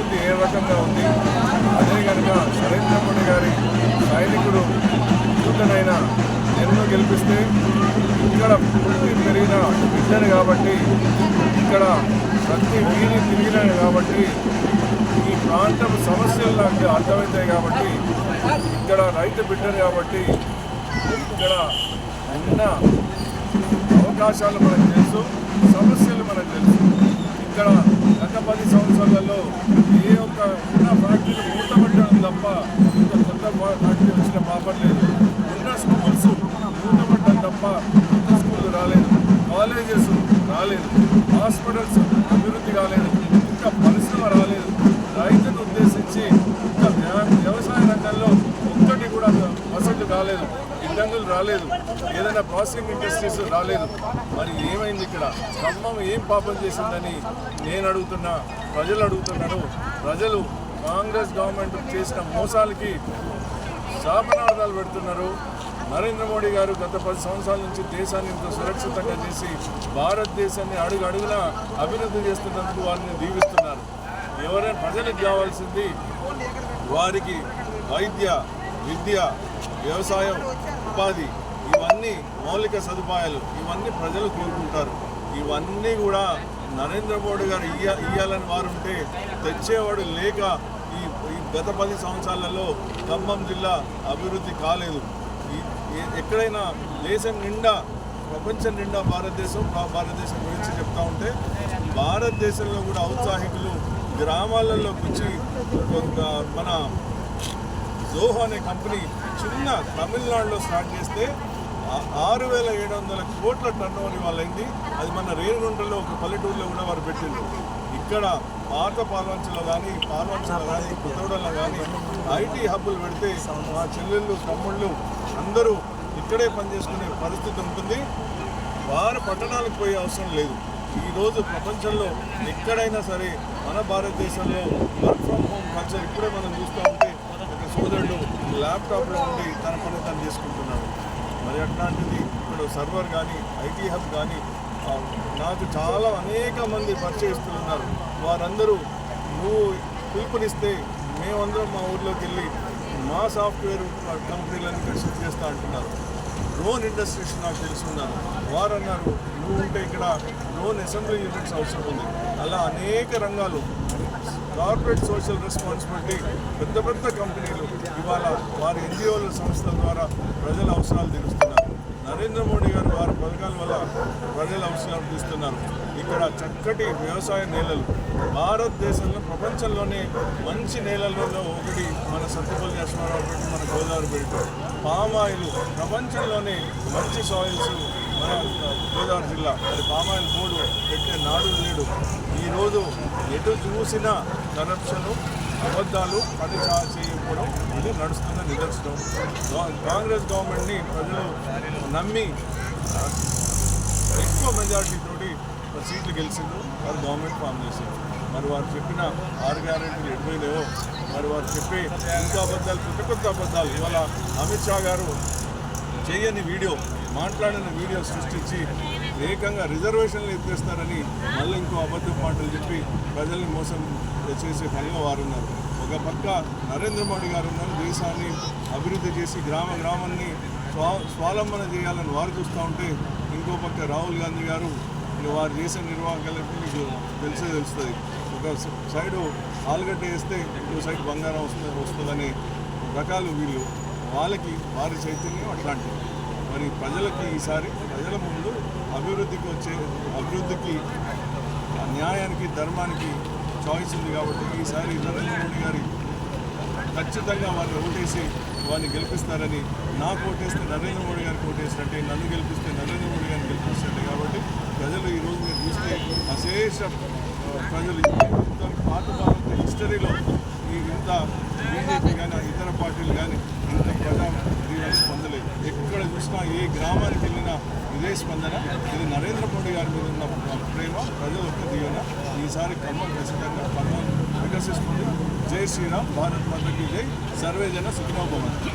అభివృద్ధి ఏ రకంగా ఉంది? అదే కనుక నరేంద్ర మోడీ గారి సైనికుడు కూతునైన ఎన్నో గెలిపిస్తే ఇక్కడ పుట్టి పెరిగిన బిడ్డను కాబట్టి ఇక్కడ ప్రతి వీధి తిరిగినాను కాబట్టి ఈ ప్రాంతం సమస్యలు నాకు అర్థమవుతాయి కాబట్టి ఇక్కడ రైతు బిడ్డను కాబట్టి ఇక్కడ ఉన్న అవకాశాలు మనకు తెలుసు సమస్యలు మనకు తెలుసు. ఇక్కడ గత పది సంవత్సరాలలో ఏ ఒక్క ఉన్న ఫ్యాక్టరీలు మూతపడ్డం తప్ప ఇంత కొత్త ఫ్యాక్టరీ వచ్చిన పాపం లేదు ఉన్న స్కూల్స్ మూతపడ్డం తప్ప కొత్త స్కూళ్ళు రాలేదు. కాలేజెస్ రాలేదు. హాస్పిటల్స్ అభివృద్ధి కాలేదు. ఇంకా పరిశ్రమ రాలేదు. రైతును ఉద్దేశించి ఇంకా వ్యవసాయ రంగంలో ఒక్కటి కూడా వసతి కాలేదు. ఇబ్బందులు రాలేదు. ఏదైనా ప్రాసెసింగ్ ఇండస్ట్రీస్ రాలేదు. మరి ఏమైంది ఇక్కడ? ఖమ్మం ఏం పాపం చేసిందని నేను అడుగుతున్నా ప్రజలు అడుగుతున్నాను ప్రజలు కాంగ్రెస్ గవర్నమెంట్ చేసిన మోసాలకి శాపనార్థాలు పెడుతున్నారు. నరేంద్ర మోడీ గారు గత పది సంవత్సరాల నుంచి దేశాన్ని ఇంత సురక్షితంగా చేసి భారతదేశాన్ని అడుగు అడుగున అభివృద్ధి చేస్తున్నందుకు వారిని దీవిస్తున్నారు. ఎవరైనా ప్రజలకు కావాల్సింది వారికి వైద్య విద్య వ్యవసాయం ఉపాధి ఇవన్నీ మౌలిక సదుపాయాలు ఇవన్నీ ప్రజలు కోరుకుంటారు. ఇవన్నీ కూడా నరేంద్ర మోడీ గారు ఇయ్య ఇయ్యాలని వారు ఉంటే తెచ్చేవాడు లేక ఈ ఈ గత పది సంవత్సరాలలో ఖమ్మం జిల్లా అభివృద్ధి కాలేదు. ఈ ఎక్కడైనా దేశం నిండా ప్రపంచం నిండా భారతదేశం భారతదేశం గురించి చెప్తా ఉంటే భారతదేశంలో కూడా ఔత్సాహికులు గ్రామాలలో వచ్చి మన జోహో అనే కంపెనీ చిన్న తమిళనాడులో స్టార్ట్ చేస్తే ఆరు వేల ఏడు వందల కోట్ల టర్న్ ఓవర్ వాళ్ళైంది అది మన రేణుగుంటలో ఒక పల్లెటూరులో కూడా వారు పెట్టింది ఇక్కడ పాత పాల్వంచలో కానీ పాల్వంచలో కానీ కొత్తగూడలో కానీ ఐటీ హబ్బులు పెడితే మా చెల్లెళ్ళు తమ్ముళ్ళు అందరూ ఇక్కడే పనిచేసుకునే పరిస్థితి ఉంటుంది. వారు పట్టణాలకు పోయే అవసరం లేదు. ఈరోజు ప్రపంచంలో ఎక్కడైనా సరే మన భారతదేశంలో వర్క్ ఫ్రమ్ హోమ్ కల్చర్ ఇప్పుడే మనం చూస్తూ ఉంటే సోదరుడు ల్యాప్టాప్లో నుండి తన పని తను చేసుకుంటున్నాడు. మరి అట్లాంటిది ఇప్పుడు సర్వర్ కానీ ఐటీ హబ్ కానీ నాకు చాలా అనేక మంది పరిచయస్తులు ఉన్నారు. వారందరూ నువ్వు పిలుపునిస్తే మేమందరం మా ఊర్లోకి వెళ్ళి మా సాఫ్ట్వేర్ కంపెనీలను ఇక్కడ షిఫ్ట్ చేస్తా అంటున్నారు. డ్రోన్ ఇండస్ట్రీస్ నాకు తెలుసున్నారు వారు అన్నారు నువ్వు ఉంటే ఇక్కడ డ్రోన్ అసెంబ్లీ యూనిట్స్ అవసరం ఉంది. అలా అనేక రంగాలు కార్పొరేట్ సోషల్ రెస్పాన్సిబిలిటీ పెద్ద పెద్ద కంపెనీలు ఇవాళ వారి ఎన్జిఓల సంస్థల ద్వారా ప్రజల అవసరాలు తీరుస్తున్నారు నరేంద్ర మోడీ గారు వారి పథకాల వల్ల ప్రజల అవసరాలు తీస్తున్నారు. ఇక్కడ చక్కటి వ్యవసాయ నేలలు. భారతదేశంలో ప్రపంచంలోనే మంచి నేలలలో ఒకటి మన సత్తుపల్లి నరసింహారావు పెట్టి మన గోదావరి పెట్టి పామాయిల్ ప్రపంచంలోనే మంచి సాయిల్స్ మన గోదావరి జిల్లా. మరి పామాయిల్ బోర్డు పెట్టే నాడు నేడు ఈరోజు ఎటు చూసినా కరప్షను అబద్ధాలు పని చేయకపోవడం ఇది నడుస్తున్న నిదర్శనం. కాంగ్రెస్ గవర్నమెంట్ని ప్రజలు నమ్మి ఎక్కువ మెజారిటీ తోటి సీట్లు గెలిచిండ్రు. వారు గవర్నమెంట్ ఫామ్ చేశారు మరి వారు చెప్పిన ఆరు గ్యారెంటీలు ఎడిపోయినాయో మరి వారు చెప్పే ఇంకా అబద్ధాలు కొత్త కొత్త అబద్ధాలు. ఇవాళ అమిత్ షా గారు చేయని వీడియో మాట్లాడిన వీడియో సృష్టించి ఏకంగా రిజర్వేషన్లు ఎత్తేస్తారని మళ్ళీ ఇంకో అబద్ధ మాటలు చెప్పి ప్రజల్ని మోసం చేసే పనిలో వారు ఉన్నారు ఒక పక్క నరేంద్ర మోడీ గారు ఉన్నారు. దేశాన్ని అభివృద్ధి చేసి గ్రామ గ్రామాన్ని స్వా స్వావలంబన చేయాలని వారు చూస్తూ ఉంటే ఇంకో పక్క రాహుల్ గాంధీ గారు వారు చేసే నిర్వాహకులకి మీకు తెలిసే తెలుస్తుంది. ఒక సైడు ఆలుగడ్డ వేస్తే ఇంకో సైడ్ బంగారం వస్తుంది వస్తుందనే రకాలు వీళ్ళు వాళ్ళకి వారి చైతన్యం అట్లాంటివి మరి ప్రజలకి ఈసారి ప్రజల ముందు అభివృద్ధికి వచ్చే అభివృద్ధికి న్యాయానికి ధర్మానికి చాయిస్ ఉంది కాబట్టి ఈసారి నరేంద్ర మోడీ గారి ఖచ్చితంగా వారిని ఓటేసి వారిని గెలిపిస్తారని నాకు ఓటేస్తే నరేంద్ర మోడీ గారికి ఓటేసినట్టే నన్ను గెలిపిస్తే నరేంద్ర మోడీ గారిని గెలిపిస్తున్నట్టే కాబట్టి ప్రజలు ఈరోజు మీరు చూస్తే అశేష ప్రజలు ఇంత పాత భారత హిస్టరీలో ఈ ఇంత బీజేపీ కానీ ఇతర పార్టీలు కానీ ఇంత ప్రజా దీవెన పొందలేదు ఎక్కడ చూసినా ఏ గ్రామానికి వెళ్ళినా ఇదే స్పందన ఇది నరేంద్ర మోడీ గారి మీద ఉన్న ప్రేమ ప్రజల యొక్క దీవెన ఈసారి ఖమ్మం ఖచ్చితంగా ఖమ్మం వికసిస్తుంది జై శ్రీరామ్ భారత్ మాతకి జై. సర్వేజన సుఖినోభవంతి